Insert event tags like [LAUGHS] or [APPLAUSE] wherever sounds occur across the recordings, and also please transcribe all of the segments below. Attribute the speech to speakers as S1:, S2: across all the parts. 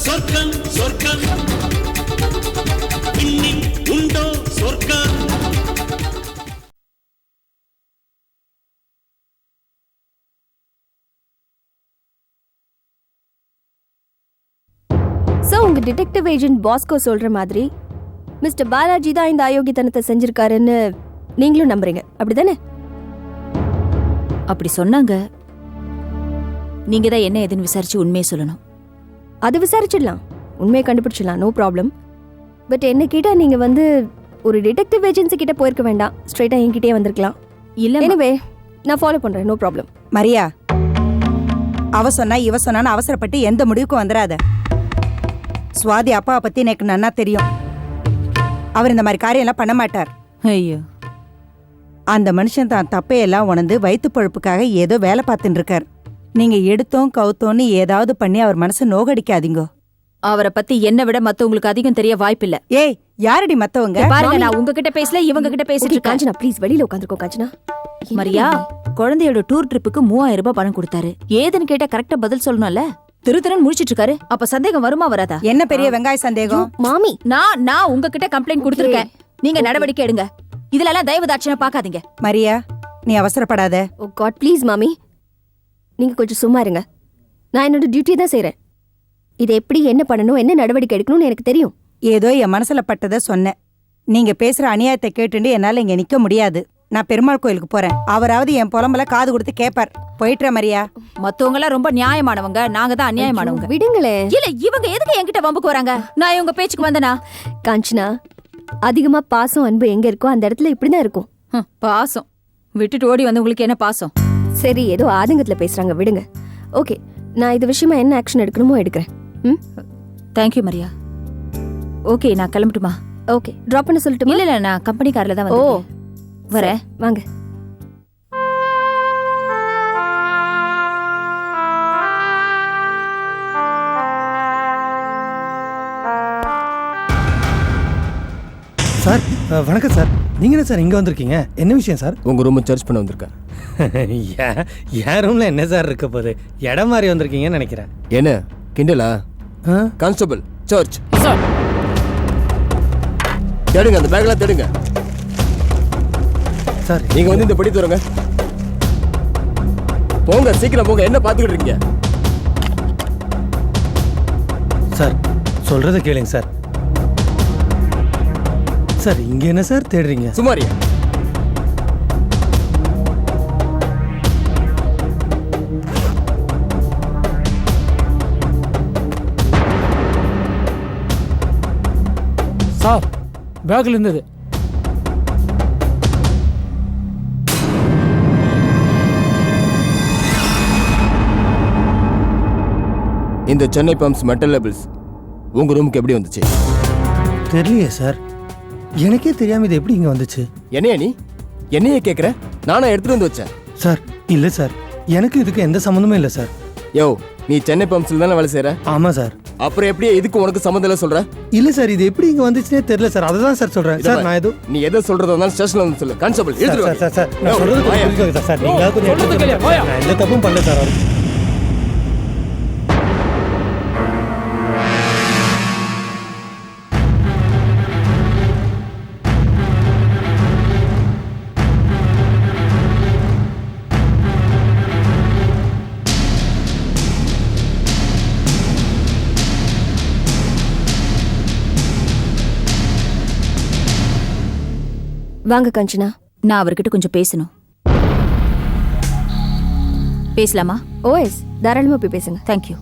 S1: சொர்க்கம் சொர்க்கம் உண்டோ சொர்க்கம்?
S2: ஸோ உங்க டிடெக்டிவ் ஏஜென்ட் பாஸ்கோ சொல்ற மாதிரி மிஸ்டர் பாலாஜி தான் இந்த அயோக்கியத்தனத்தை செஞ்சிருக்காருன்னு நீங்களும் நம்புறீங்க. அப்படிதானே?
S3: அப்படி சொன்னாங்க. நீங்க தான் என்ன ஏதுன்னு விசாரிச்சு உண்மையை சொல்லணும்.
S2: அது விசாரிச்சிடலாம். உண்மையை கண்டுபிடிச்சிடலாம். நோ ப்ராப்ளம் பட் என்ன கேட்டா நீங்க வந்து ஒரு டிடெக்டிவ் ஏஜென்சி கிட்ட போயிருக்க வேண்டாம். ஸ்ட்ரைட்டா என்கிட்டயே வந்திருக்கலாம்.
S3: இல்ல
S2: எனிவே நான் ஃபாலோ பண்றேன். நோ ப்ராப்ளம்
S4: மரியா அவ சொன்னா இவ சொன்னான்னு அவசரப்பட்டு எந்த முடிவுக்கும் வந்துடாத. சுவாதி அப்பாவை பத்தி எனக்கு நன்னா தெரியும். அவர் இந்த மாதிரி காரியம் எல்லாம் பண்ண மாட்டார்.
S3: ஐயோ.
S4: அந்த மனுஷன் தான் தப்பையெல்லாம் உணர்ந்து வயிற்று பழுப்புக்காக ஏதோ வேலை பார்த்துட்டு இருக்கார் நீங்க எடுத்தோம் கவுத்தோன்னு ஏதாவது பண்ணி அவர் மனசை நோகடிக்காதீங்கோ.
S3: அவரை பத்தி என்ன விட மத்தவங்களுக்கு அதிகம் தெரிய வாய்ப்பில்ல.
S4: ஏய் யாரடி மத்தவங்க?
S3: பாருங்க நான் உங்ககிட்ட பேசல இவங்க கிட்ட பேசிட்டு இருக்கேன்.
S2: காஞ்சனா ப்ளீஸ் வெளியில உட்காந்துருக்கோ காஞ்சனா.
S3: மரியா குழந்தையோட டூர் ட்ரிப்புக்கு மூவாயிரம் ரூபாய் பணம் கொடுத்தாரு. ஏதுன்னு கேட்டா கரெக்டா பதில் சொல்லணும்ல? திரு திருன்னு முடிச்சிட்டு இருக்காரு. அப்ப சந்தேகம் வருமா வராதா?
S4: என்ன பெரிய வெங்காய சந்தேகம்?
S2: மாமி.
S3: நான் நான் உங்ககிட்ட கம்ப்ளைண்ட் கொடுத்திருக்கேன். நீங்க நடவடிக்கை எடுங்க. இதுல எல்லாம் தயவு தாட்சணை பாக்காதீங்க
S4: மரியா நீ அவசரப்படாத.
S2: ஓ காட் ப்ளீஸ் மாமி. நீங்க கொஞ்சம் சும்மா இருங்க. நான் என்னோட டியூட்டி தான் செய்றேன். இது எப்படி என்ன பண்ணணும் என்ன நடவடிக்கை எடுக்கணும்னு எனக்கு தெரியும்.
S4: ஏதோ என் மனசுல பட்டதை சொன்னேன். நீங்க பேசுற அநியாயத்தை கேட்டுண்டு என்னால இங்க நிக்க முடியாது. நான் பெருமாள் கோயிலுக்கு போறேன். அவராவது என் புலம்பல காது கொடுத்து கேப்பார். போயிட்டுற மரியா.
S3: மத்தவங்க எல்லாம் ரொம்ப நியாயமானவங்க. நாங்க தான் அநியாயமானவங்க.
S2: விடுங்களே
S3: இல்ல இவங்க எதுக்கு என்கிட்ட வம்புக்கு வராங்க? நான் இவங்க பேச்சுக்கு வந்தனா?
S2: காஞ்சனா அதிகமா பாசம் அன்பு எங்க இருக்கோ அந்த இடத்துல இப்படிதான் இருக்கும்.
S3: ஹம், பாசம். விட்டுட்டு ஓடி வந்து உங்களுக்கு என்ன பாசம்?
S2: சரி ஏதோ ஆதங்கத்துல பேசுறாங்க விடுங்க. ஓகே நான் இது விஷயமா என்ன ஆக்ஷன் எடுக்கணுமோ எடுக்கிறேன். ம்?
S3: தேங்க்யூ மரியா ஓகே நான் கிளம்பட்டுமா?
S2: ஓகே ட்ராப் பண்ண சொல்லட்டுமா?
S3: இல்ல இல்ல நான் கம்பெனி கார்ல தான்
S2: ஓ
S3: வரேன்.
S2: வாங்க.
S5: வணக்கம் சார். நீங்க என்ன சார் இங்க வந்திருக்கீங்க? என்ன விஷயம் சார்?
S6: உங்கள் ரூமை சர்ச் பண்ண வந்திருக்கேன்.
S5: ஏன் என் ரூம்ல என்ன சார் இருக்க போகுது? இடம் மாதிரி வந்திருக்கீங்கன்னு நினைக்கிறேன்.
S6: என்ன? கிண்டலா?
S5: ஆ?
S6: கான்ஸ்டபிள் சர்ச் தேடுங்க அந்த பேக்லாம் தேடுங்க.
S5: சார்
S6: நீங்க வந்து இந்த படி தருங்க போங்க சீக்கிரம் போங்க. என்ன பார்த்துக்கிட்டு இருக்கீங்க?
S5: சார் சொல்றத கேளுங்க சார். சார் இங்க என்ன சார் தேடுறீங்க?
S6: சுமாரியா?
S7: சார் பேக்கில் இருந்தது.
S6: இந்த சென்னை பம்ப்ஸ் மெட்டல் லேபிள்ஸ் உங்க ரூமுக்கு எப்படி வந்துச்சு?
S5: தெரியலையே சார். எனக்கே தெரியாம இது எப்படி இங்க வந்துச்சு?
S6: என்னையா நீ? என்னையே கேட்குற நானா எடுத்துட்டு வந்து வச்சேன்.
S5: சார் இல்ல சார். எனக்கு இதுக்கு எந்த சம்மந்தமும் இல்லை சார்.
S6: யோ நீ சென்னை பம்ப்ஸ்ல தானே வேலை செய்யற
S5: ஆமா சார்.
S6: அப்புறம் எப்படி இதுக்கு உனக்கு சம்மந்தம் இல்லை சொல்ற?
S5: இல்ல சார் இது எப்படி இங்க வந்துச்சுனே தெரியல சார். அதை தான் சார் சொல்றேன். சார். நான் எதுவும்
S6: நீ எதை சொல்றதா இருந்தாலும் ஸ்டேஷன்ல வந்து சொல்லு. Constable
S5: sir sir. சார் நான் சொல்றது புரிஞ்சுக்கோங்க சார். நீங்க கொஞ்சம்.
S7: கேளு, வாயா.
S5: நான் எந்த தப்பும் பண்ணல சார்
S2: வாங்க காஞ்சனா.
S3: நான் அவர்கிட்ட கொஞ்சம் பேசணும். பேசலாமா?
S2: ஓஎஸ் தாராளமா போய் பேசுங்க.
S3: தேங்க்யூ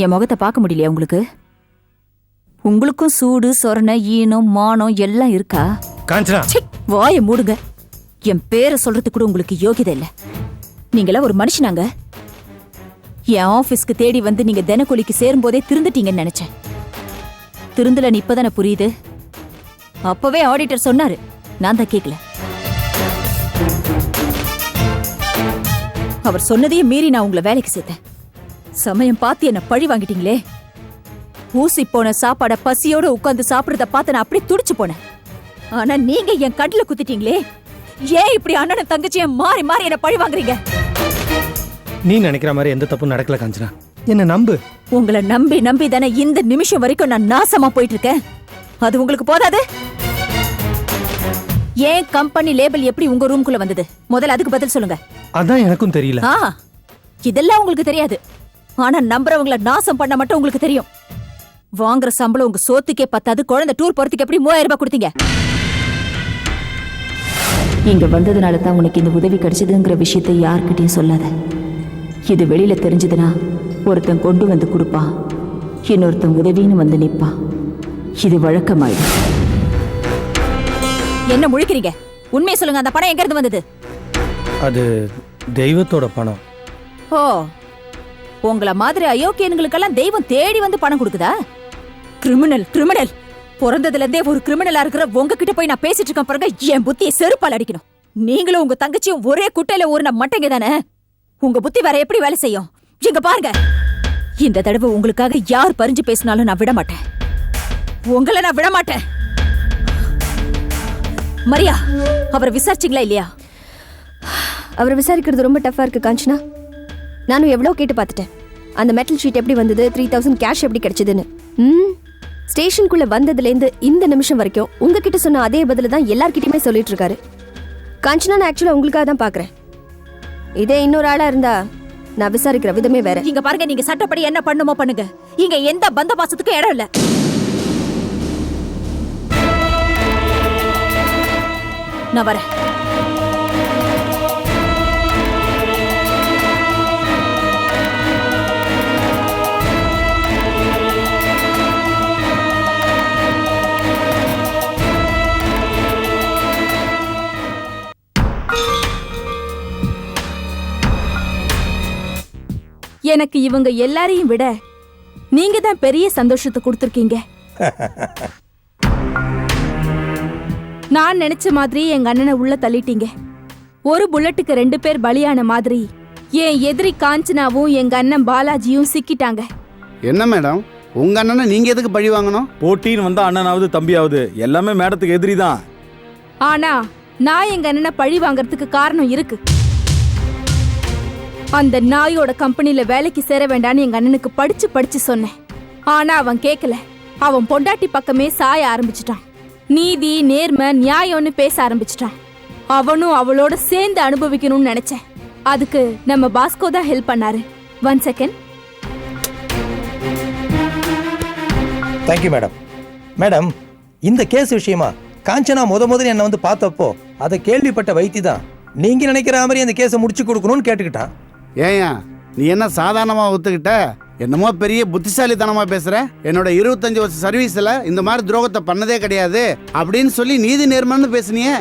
S3: என் முகத்தை பார்க்க முடியலையா உங்களுக்கு? உங்களுக்கும் சூடு சொரணை ஈனம் மானம் எல்லாம் இருக்கா?
S5: காஞ்சனா.
S3: வாயை மூடுங்க. என் பேரை சொல்றதுக்கு கூட உங்களுக்கு யோகிதை இல்ல. நீங்களா ஒரு மனுஷனாங்க. என் ஆபீஸ்க்கு தேடி வந்து நீங்க தினக்கூலிக்கு சேரும் போதே திருந்துட்டீங்கன்னு நினைச்சேன். திருந்தலன்னு இப்பதானே புரியுது? அப்பவே ஆடிட்டர் சொன்னாரு. நான் தான் கேக்கல. அவர் சொன்னதையும் மீறி நான் உங்களை வேலைக்கு சேர்த்தேன். சமயம் பார்த்து என்ன பழி வாங்கிட்டீங்களே? ஊசி போன சாப்பாட பசியோட உட்கார்ந்து சாப்பிடுறத பார்த்து நான் அப்படியே துடிச்சு போனேன். ஆனா நீங்க என் கண்ணுல குத்திட்டீங்களே? ஏன் இப்படி அண்ணனும் தங்கச்சியும் மாறி மாறி என்ன பழி வாங்குறீங்க?
S5: நீ நினைக்கிற மாதிரி எந்த தப்பும் நடக்கல காஞ்சனா. என்ன நம்பு?
S3: உங்களை நம்பி நம்பி தானே இந்த நிமிஷம் வரைக்கும் நான் நாசமா போயிட்டு இருக்கேன் அது உங்களுக்கு போதாது? ஏன் கம்பெனி லேபிள் எப்படி உங்க ரூம்குள்ள வந்தது? முதல்ல அதுக்கு பதில் சொல்லுங்க.
S5: அதான் எனக்கும் தெரியல.
S3: இதெல்லாம் உங்களுக்கு தெரியாது. ஆனா நம்புறவங்கள நாசம் பண்ண மட்டும் உங்களுக்கு தெரியும். வாங்குற சம்பளம் உங்க சோத்துக்கே பத்தாது குழந்தை டூர் போறதுக்கு எப்படி மூவாயிரம் ரூபாய் கொடுத்தீங்க? இங்க வந்ததுனால தான் உனக்கு இந்த உதவி கிடைச்சதுங்கிற விஷயத்தை யார்கிட்டயும் சொல்லாத. இது வெளியில தெரிஞ்சதுன்னா ஒருத்தன் கொண்டு வந்து கொடுப்பான் இன்னொருத்தன் உதவின்னு வந்து நிப்பான் இது வழக்கமாயிடும் என்ன முழிக்கிறீங்க? உண்மையை சொல்லுங்க அந்த பணம் எங்க இருந்து வந்தது?
S5: அது தெய்வத்தோட பணம்.
S3: ஓ உங்கள மாதிரி அயோக்கியன்களுக்கெல்லாம் தெய்வம் தேடி வந்து பணம் கொடுக்குதா? Criminal criminal. பிறந்ததுல இருந்தே ஒரு கிரிமினலா இருக்கிற உங்ககிட்ட போய் நான் பேசிட்டு இருக்கேன் பாருங்க. என் புத்தியை செருப்பால் அடிக்கணும். நீங்களும் உங்க தங்கச்சியும் ஒரே குட்டையில ஊறின மட்டைங்க தானே? உங்க புத்தி வேற எப்படி வேலை செய்யும்? இங்க பாருங்க. இந்த தடவை உங்களுக்காக யார் பறிஞ்சு பேசினாலும் நான் விட மாட்டேன். உங்களை நான் விட மாட்டேன். மரியா அவரை விசாரிச்சிங்களா இல்லையா?
S2: அவரை விசாரிக்கிறது ரொம்ப டஃபா இருக்கு காஞ்சனா. நானும் எவ்வளோ கேட்டு பார்த்துட்டேன். அந்த மெட்டல் ஷீட் எப்படி வந்தது? த்ரீ தௌசண்ட் கேஷ் எப்படி கிடைச்சதுன்னு. ம்? ஸ்டேஷனுக்குள்ளே வந்ததுலேருந்து இந்த நிமிஷம் வரைக்கும் உங்ககிட்ட சொன்ன அதே பதில் தான் எல்லார்கிட்டையுமே சொல்லிட்டு இருக்காரு காஞ்சனா நான் ஆக்சுவலாக உங்களுக்காக தான் பார்க்குறேன். இதே இன்னொரு ஆளாக இருந்தா நான் விசாரிக்கிற விதமே வேற.
S3: இங்க பாருங்க நீங்க சட்டப்படி என்ன பண்ணுமோ பண்ணுங்க. இங்க எந்த பந்த பாசத்துக்கும் இடம் இல்ல. நான் வரேன்.
S8: எனக்கு இவங்க எல்லாரையும் விட நீங்க தான் பெரிய சந்தோஷத்தை கொடுத்துருக்கீங்க. [LAUGHS] நான் நினைச்ச மாதிரி எங்க அண்ணனை உள்ள தள்ளிட்டீங்க. ஒரு புல்லட்டுக்கு ரெண்டு பேர் பலியான மாதிரி என் எதிரி காஞ்சனாவும் எங்க அண்ணன் பாலாஜியும் சிக்கிட்டாங்க.
S9: என்ன மேடம்? உங்க அண்ணனை நீங்க எதுக்கு பழி வாங்கணும்?
S10: போட்டின்னு வந்தா அண்ணனாவது தம்பியாவது எல்லாமே மேடத்துக்கு எதிரி தான்.
S8: ஆனா நான் எங்க அண்ணனை பழி வாங்குறதுக்கு காரணம் இருக்கு. அந்த நாயோட கம்பெனில வேலைக்கு சேர வேண்டாம்னு எங்க அண்ணனுக்கு படிச்சு படிச்சு சொன்னேன். ஆனா அவன் கேட்கல அவன் பொண்டாட்டி பக்கமே சாய ஆரம்பிச்சிட்டான். நீதி நேர்மை நியாயம்னு பேச ஆரம்பிச்சிட்டான். அவனும் அவளோட சேர்ந்து அனுபவிக்கணும்னு நினைச்சேன். அதுக்கு நம்ம பாஸ்கோ தான் ஹெல்ப் பண்ணாரு. One second
S11: thank you madam madam இந்த கேஸ் விஷயமா காஞ்சனா முத முதல்ல என்னை வந்து பார்த்தப்போ அதை கேள்விப்பட்ட வைத்தி தான் நீங்க நினைக்கிற மாதிரி அந்த கேஸை முடிச்சு கொடுக்கணும்னு கேட்டுக்கிட்டான்.
S9: ஏயா நீ என்ன சாதாரணமாக ஒத்துக்கிட்ட? என்னமோ பெரிய புத்திசாலித்தனமா பேசுற? என்னோட இருபத்தஞ்சு வருஷம் சர்வீஸ்ல இந்த மாதிரி துரோகத்தை பண்ணதே கிடையாது அப்படின்னு சொல்லி நீதி நேர்மன்னு பேசுனியே.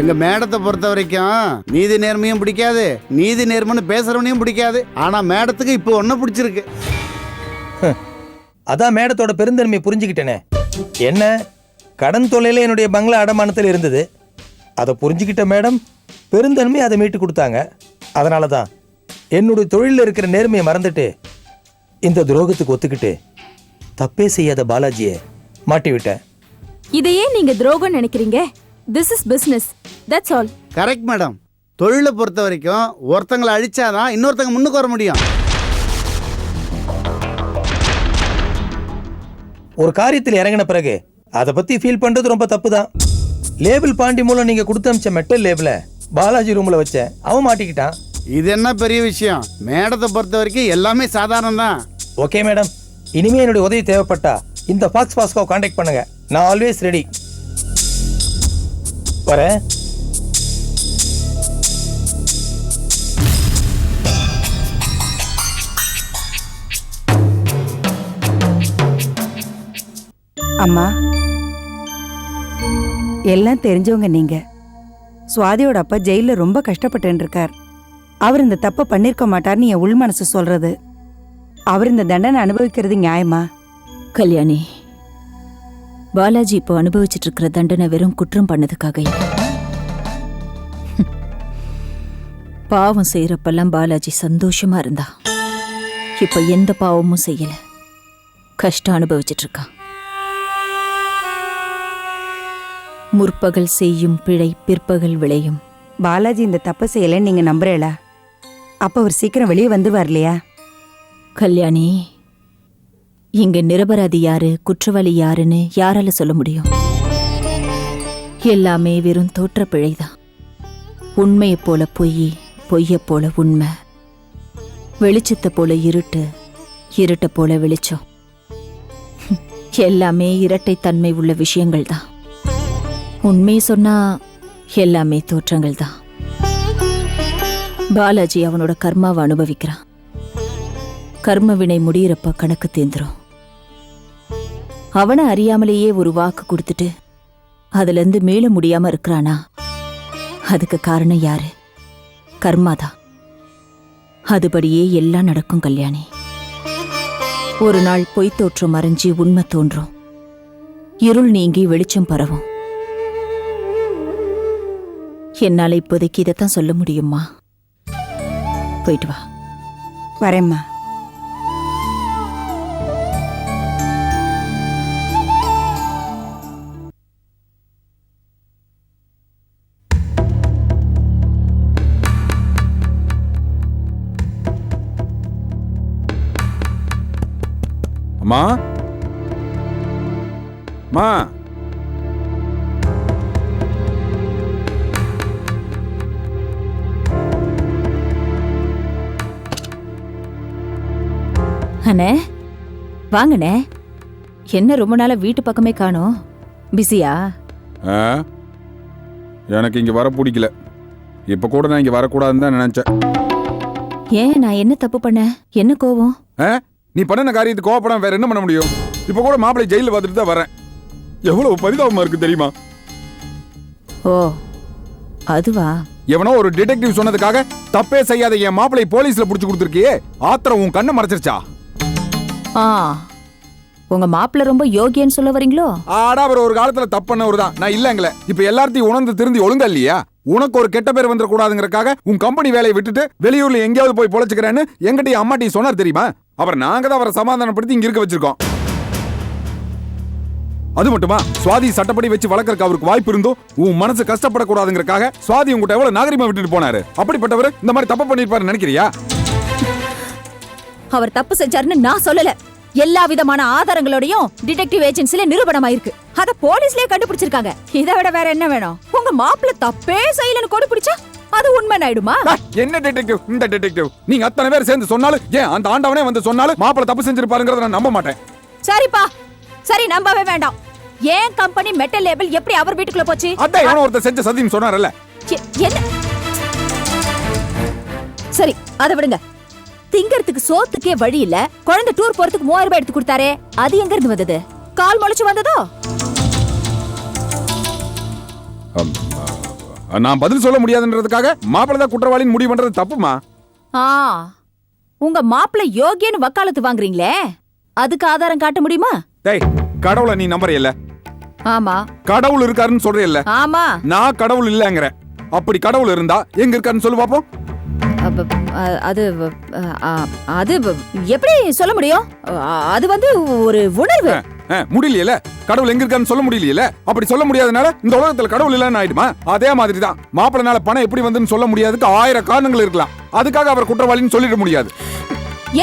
S9: எங்க மேடத்தை பொறுத்த வரைக்கும் நீதி நேர்மையும் பிடிக்காது நீதி நேர்மன்னு பேசுறவனையும் பிடிக்காது. ஆனா மேடத்துக்கு இப்போ ஒன்னும் பிடிச்சிருக்கு.
S11: அதான் மேடத்தோட பெருந்தன்மையை புரிஞ்சுக்கிட்டேனே. என்ன? கடன் தொல்லையில் என்னுடைய பங்களா அடமானத்தில் இருந்தது. அதை புரிஞ்சுக்கிட்ட மேடம் பெருந்தன்மை அதை மீட்டு கொடுத்தாங்க. அதனால தான் என்னுடைய தொழிலில் இருக்கிற நேர்மையை மறந்துட்டு இந்த துரோகத்துக்கு ஒத்துக்கிட்டு தப்பே செய்யாத பாலாஜியை மாட்டி விட்டேன்
S8: இதையே நீங்க துரோகம் நினைக்கிறீங்க? This is business that's all
S9: correct madam தொழிலை பொறுத்த வரைக்கும் ஒருத்தங்களை அழிச்சாதான் இன்னொருத்தங்க முன்னுக்கு வர முடியும்.
S11: ஒரு காரியத்தில் இறங்கின பிறகு அதை பத்தி ஃபீல் பண்றது ரொம்ப தப்பு தான் லேபிள் பாண்டி மூலம் நீங்க கொடுத்து அமிச்ச மெட்டல் லேபிள பாலாஜி ரூம்ல வச்சேன். அவன் மாட்டிக்கிட்டான்.
S9: இது என்ன பெரிய விஷயம்? மேடத்தை பொறுத்த வரைக்கும் எல்லாமே சாதாரணம் தான்.
S11: ஓகே மேடம் இனிமே என்னுடைய உதவி தேவைப்பட்டா இந்த ஃபாக்ஸ் பாஸ்கோ காண்டாக்ட் பண்ணுங்க. நான் ஆல்வேஸ் ரெடி வரேன்.
S4: அம்மா எல்லாம் தெரிஞ்சவங்க நீங்க. சுவாதியோட அப்பா ஜெயில ரொம்ப கஷ்டப்பட்டு இருக்கார் அவர் இந்த தப்பை பண்ணிருக்க மாட்டார்னு என் உள் மனசு சொல்றது. அவர் இந்த தண்டனை அனுபவிக்கிறது நியாயமா?
S3: கல்யாணி பாலாஜி இப்போ அனுபவிச்சிட்டு இருக்கிற தண்டனை வெறும் குற்றம் பண்ணதுக்காக [LAUGHS] பாவம் செய்யறப்பெல்லாம் பாலாஜி சந்தோஷமா இருந்தா. இப்ப எந்த பாவமும் செய்யல. கஷ்டம் அனுபவிச்சிட்டு இருக்கான் முற்பகல் செய்யும் பிழை பிற்பகல் விளையும்.
S4: பாலாஜி இந்த தப்பை செய்யலைன்னு நீங்க நம்புறீங்களா அப்ப அவர் சீக்கிரம் வெளியே வந்துருவார் இல்லையா
S3: கல்யாணி இங்க நிரபராதி யாரு குற்றவாளி யாருன்னு யாரால சொல்ல முடியும்? எல்லாமே வெறும் தோற்ற பிழைதான். உண்மையைப் போல பொய் பொய்யைப் போல உண்மை. வெளிச்சத்தை போல இருட்டு இருட்டை போல வெளிச்சம். [LAUGHS] எல்லாமே இரட்டைத்தன்மை உள்ள விஷயங்கள் தான் உண்மையை சொன்னா எல்லாமே தோற்றங்கள் தான் பாலாஜி அவனோட கர்மாவை அனுபவிக்கிறான். கர்ம வினை முடியிறப்ப கணக்கு தேந்துரும் அவனை அறியாமலேயே ஒரு வாக்கு கொடுத்துட்டு அதுலேருந்து மீள முடியாம இருக்கிறானா? அதுக்கு காரணம் யாரு? கர்மாதான் அதுபடியே எல்லாம் நடக்கும் கல்யாணி. ஒரு நாள் பொய் தோற்றம் மறைஞ்சி உண்மை தோன்றும். இருள் நீங்கி வெளிச்சம் பரவும். என்னால இப்போதைக்கு இதைத்தான் சொல்ல முடியுமா போயிட்டு வா.
S4: வரேம்மா.
S10: அம்மா. அம்மா.
S3: அண்ணே வாங்கண்ணே. என்ன ரொம்ப நாளா வீட்டு பக்கமே காணோம். பிஸியா
S10: ஆ? எனக்கு இங்க வர பிடிக்கல. இப்ப கூட நான் இங்க வரக்கூடாதுன்னு தான் நினைச்சேன்.
S3: ஏன் நான் என்ன தப்பு பண்ணேன்? என்ன கோவம்?
S10: ஆ? நீ பண்ணின காரியத்துக்கு கோவப்படாம வேற என்ன பண்ண முடியும்? இப்ப கூட மாப்பிள்ளை ஜெயில பார்த்துட்டு தான் வரேன். எவ்வளவு பரிதாபமா இருக்கு தெரியுமா?
S3: ஓ அதுவா?
S10: எவனோ ஒரு டிடெக்டிவ் சொன்னதுக்காக தப்பே செய்யாத என் மாப்பிள்ளை போலீஸ்ல புடிச்சு கொடுத்துருக்கியே. ஆத்திரம் உன் கண்ணை மறைச்சிருச்சா?
S3: ஆ. உங்க மாப்பிள்ள ரொம்ப யோகியன்னு சொல்ல வரீங்களோ?
S10: ஆடா அவர் ஒரு காலத்துல தப்பு தான். நான் இல்லங்கள. இப்ப எல்லாத்தையும் உணர்ந்து திருந்தி ஒழுங்கா இல்லையா உனக்கு ஒரு கெட்ட பேர் வந்துட கூடாதுங்கறக்காக உன் கம்பெனி வேலையை விட்டுட்டு வெளியூர்ல எங்கேயாவது போய் பொழைச்சுக்கிறேன்னு எங்கிட்ட அம்மாட்டி சொன்னார் தெரியுமா? அப்புறம் நாங்க தான் அவரை சமாதானப்படுத்தி இங்க இருக்க வச்சிருக்கோம். அது மட்டுமா? சுவாதி சட்டப்படி வச்சு வளர்க்கறக்கு அவருக்கு வாய்ப்பு இருந்தோ? உன் மனசு கஷ்டப்படக்கூடாதுங்கறக்காக சுவாதி உங்ககிட்ட எவ்வளவு நாகரிகமா விட்டுட்டு போனாரு? அப்படிப்பட்டவர் இந்த மாதிரி தப்பு பண்ணிருப்பாரு நினைக்கிறியா?
S3: அவர் தப்பு செஞ்சாருன்னு நான் சொல்லல. எல்லா விதமான ஆதாரங்களோடையும் டிடெக்டிவ் ஏஜென்சில நிரூபணமாயிருக்கு. அத போலீஸ்லயே கண்டுபிடிச்சிருக்காங்க. இதை விட வேற என்ன வேணும்? உங்க மாப்பிள்ள தப்பே செய்யலன்னு கொண்டு பிடிச்சா அது உண்மை ஆயிடுமா
S10: என்ன டிடெக்டிவ் இந்த டிடெக்டிவ் நீங்க அத்தனை பேர் சேர்ந்து சொன்னாலும் ஏன் அந்த ஆண்டவனே வந்து சொன்னாலும் மாப்பிள தப்பு செஞ்சிருப்பாருங்கறத நான் நம்ப மாட்டேன்.
S3: சரிப்பா. சரி நம்பவே வேண்டாம். ஏன் கம்பெனி மெட்டல் லேபிள் எப்படி அவர் வீட்டுக்குள்ள போச்சு?
S10: அதான் எவனோ ஒருத்தர் செஞ்ச சதின்னு சொன்னார்ல
S3: என்ன? சரி அதை விடுங்க. திங்கறதுக்கு சோத்துக்கே வழி இல்ல. குழந்தை டூர் போறதுக்கு மூவாயிரம் ரூபாய் எடுத்து கொடுத்தாரே அது எங்க இருந்து வந்தது? கால் முளைச்சு வந்ததோ?
S10: அம், ஆ, நான் பதில் சொல்ல முடியாதுன்றதுக்காக மாப்பிள தான் குற்றவாளின்னு முடிவு பண்றது தப்புமா?
S3: ஆ உங்க மாப்பிள்ளை யோகியன்னு வக்காலத்து வாங்குறீங்களே அதுக்கு ஆதாரம் காட்ட முடியுமா?
S10: டேய் கடவுளை நீ நம்புறியல்ல?
S3: ஆமா.
S10: கடவுள் இருக்காருன்னு சொல்றியல்ல?
S3: ஆமா.
S10: நான் கடவுள் இல்லங்கற அப்படி கடவுள் இருந்தா எங்க இருக்காருன்னு சொல்லு பாப்போம்.
S3: அது அது எப்படி சொல்ல முடியும்? அது வந்து ஒரு உணர்வு.
S10: முடியலையேல? கடவுள் எங்க இருக்காருன்னு சொல்ல முடியலையேல? அப்படி சொல்ல முடியாதனால இந்த உலகத்துல கடவுள் இல்லைன்னு ஆயிடுமா? அதே மாதிரி தான் மாப்பிளனால பணம் எப்படி வந்துன்னு சொல்ல முடியாதுக்கு ஆயிரம் காரணங்கள் இருக்கலாம். அதுக்காக அவர் குற்றவாளின்னு சொல்லிட முடியாது.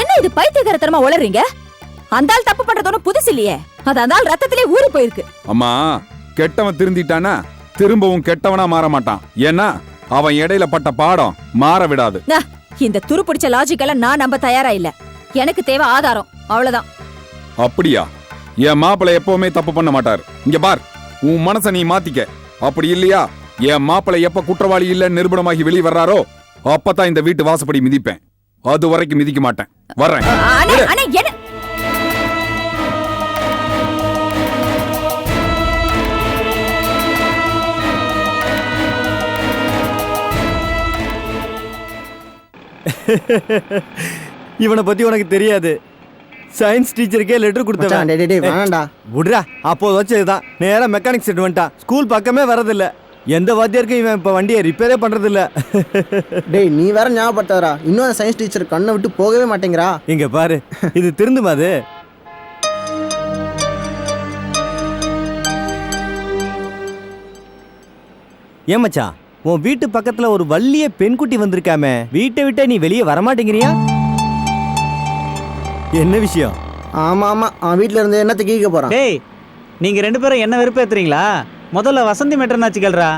S3: என்ன இது பைத்தியக்காரத்தனமா உளறீங்க? அந்த ஆள் தப்பு பண்றது ஒண்ணும் புதுசு இல்லையே. அது அந்த ஆள் ரத்தத்திலே ஊறி போயிருக்கு.
S10: அம்மா கெட்டவன் திருந்திட்டானா திரும்பவும் கெட்டவனா மாற மாட்டான். ஏன்னா அவன் இடையில பட்ட பாடம் மாற விடாது.
S3: இந்த துரு பிடிச்ச லாஜிக் எல்லாம் நான் நம்ப தயாரா இல்ல. எனக்கு தேவை ஆதாரம். அவ்வளவுதான்.
S10: அப்படியா? என் மாப்பிள்ளை எப்பவுமே தப்பு பண்ண மாட்டார். இங்க பார் உன் மனச நீ மாத்திக்க. அப்படி இல்லையா? என் மாப்பிள்ளை எப்ப குற்றவாளி இல்ல நிரூபணமாகி வெளியே வர்றாரோ அப்பதான் இந்த வீட்டு வாசப்படி மிதிப்பேன். அது வரைக்கும் மிதிக்க மாட்டேன். வர்றேன். [LAUGHS]
S12: இவனை பத்தி உனக்கு தெரியாது. சயின்ஸ் டீச்சருக்கே லெட்டர் கொடுத்தவன்.
S13: டேய், டேய், வேணாம்டா.
S12: விடுறா அப்போ வச்சதுதான் நேரா மெக்கானிக் செட் வந்துட்டான் ஸ்கூல் பக்கமே வரதில்ல. எந்த வாத்தியாருக்கும் இவன் இப்போ வண்டியை ரிப்பேரே பண்றதில்ல. [LAUGHS]
S13: டேய் நீ வேற ஞாபகப்படுத்தாதடா. இன்னும் அந்த சயின்ஸ் டீச்சர் கண்ணை விட்டு போகவே மாட்டேங்கிறா.
S12: இங்க பாரு இது திருந்துமா அது? ஏன் மச்சான்? உன் வீட்டு பக்கத்துல ஒரு வள்ளிய பெண்குட்டி வந்திருக்காமே. வீட்டை விட்ட நீ வெளியே வரமாட்டேங்கிறியா? என்ன விஷயம்?
S13: ஆமா ஆமா. அவன் வீட்ல இருந்து என்னத்தை கீக்க போறான்?
S14: டேய் நீங்க ரெண்டு பேரும் என்ன வெறுப்பேத்துறீங்களா முதல்ல வசந்தி மேட்டர்னாச்சு கேள்றா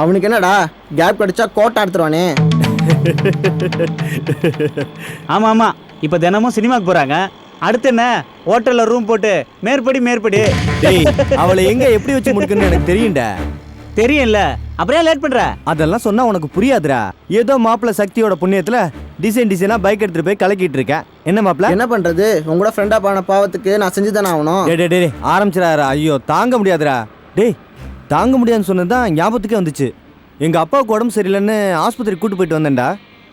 S13: அவனுக்கு என்னடா? கேப் கிடைச்சா கோட்டை எடுத்துருவானே
S14: ஆமா ஆமா. இப்ப தினமும் சினிமாக்கு போறாங்க. அடுத்து என்ன? ஹோட்டல்ல ரூம் போட்டு மேற்படி மேற்படி.
S12: டேய் அவளை எங்க எப்படி வச்சு முடிக்கணும்னு எனக்கு தெரியும்டா.
S14: தெரியும்ல. அப்புறம் லேட் பண்ற?
S12: அதெல்லாம் சொன்னா உனக்கு புரியாதுடா. ஏதோ மாப்பிள்ள சக்தியோட புண்ணியத்துல டிசைன் டிசைனா பைக் எடுத்துட்டு போய் கலக்கிட்டு இருக்கேன் என்ன மாப்பிள்ள
S13: என்ன பண்றது? உங்களோட ஃப்ரெண்டா பண்ண பாவத்துக்கு நான் செஞ்சு தானே ஆகணும்.
S12: டேய் டேய், டேய் ஆரம்பிச்சிடாரா ஐயோ தாங்க முடியாதுடா. டேய் தாங்க முடியாதுன்னு சொன்னது தான் ஞாபகத்துக்கே வந்துச்சு. எங்க அப்பாவுக்கு உடம்பு சரியில்லைன்னு ஆஸ்பத்திரி கூட்டு போயிட்டு வந்தேன்டா.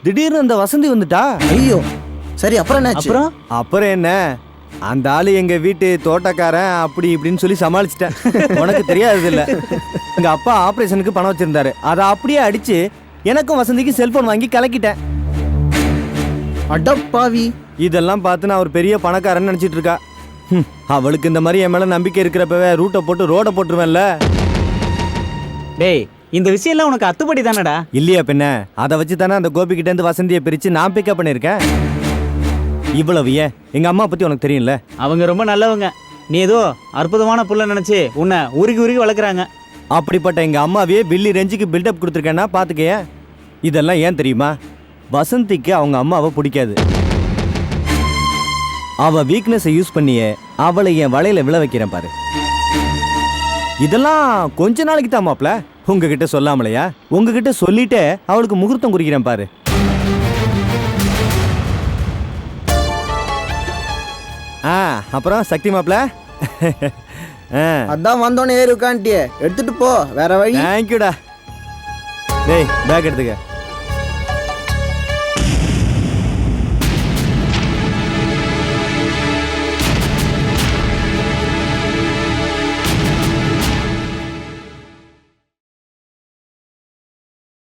S12: திடீர்னு அந்த வசந்தி வந்துட்டா.
S13: ஐயோ சரி அப்புறம் என்னாச்சு?
S14: அப்புறம்?
S12: அப்புறம் என்ன? அந்த ஆளு எங்க வீட்டு தோட்டக்காரன் அப்படி இப்படின்னு சொல்லி சமாளிச்சிட்டேன். உனக்கு தெரியாது இல்ல எங்க அப்பா ஆபரேஷனுக்கு பணம் வச்சிருந்தாரு. அதை அப்படியே அடிச்சு எனக்கும் வசந்திக்கும் செல்போன் வாங்கி கலக்கிட்டேன்.
S13: அடப்பாவி.
S12: இதெல்லாம் பார்த்து நான் ஒரு பெரிய பணக்காரன் நினைச்சிட்டு இருக்கா. அவளுக்கு இந்த மாதிரி என் மேல நம்பிக்கை இருக்கிறப்பவே ரூட்டை போட்டு ரோட போட்டுருவேன்ல.
S14: டேய் இந்த விஷயம்லாம் உனக்கு அத்துப்படி தானடா
S12: இல்லையா பின்ன அதை வச்சு தானே அந்த கோபி கிட்ட இருந்து வசந்தியை பிரிச்சு நான் பிக்கப் பண்ணியிருக்கேன். இவ்வளவு ஏன்? எங்க அம்மா பத்தி உனக்கு தெரியும்ல?
S14: அவங்க ரொம்ப நல்லவங்க. நீ ஏதோ அற்புதமான புள்ள நினைச்சு உன்னை உருகி உருகி வளர்க்குறாங்க.
S12: அப்படிப்பட்ட எங்க அம்மாவையே பில்லி ரெஞ்சுக்கு பில்டப் கொடுத்துருக்கேன்னா பாத்துக்கயே. இதெல்லாம் ஏன் தெரியுமா? வசந்திக்கு அவங்க அம்மாவை பிடிக்காது. அவ வீக்னஸை யூஸ் பண்ணியே அவளை என் வலையில விழ வைக்கிறேன் பாரு. இதெல்லாம் கொஞ்ச நாளைக்கு தான் மாப்ள உங்ககிட்ட சொல்லாமலையா? உங்ககிட்ட சொல்லிட்டே அவளுக்கு முகூர்த்தம் குறிக்கிறேன் பாரு. ஆ அப்புறம் சக்தி மாப்ள ஆ.
S13: அதான் வந்தோடனே ஏறி உட்காந்துட்டியே. எடுத்துட்டு போ. வேற வழி.
S12: தேங்க்யூடா டேய் பேக் எடுத்துக்க.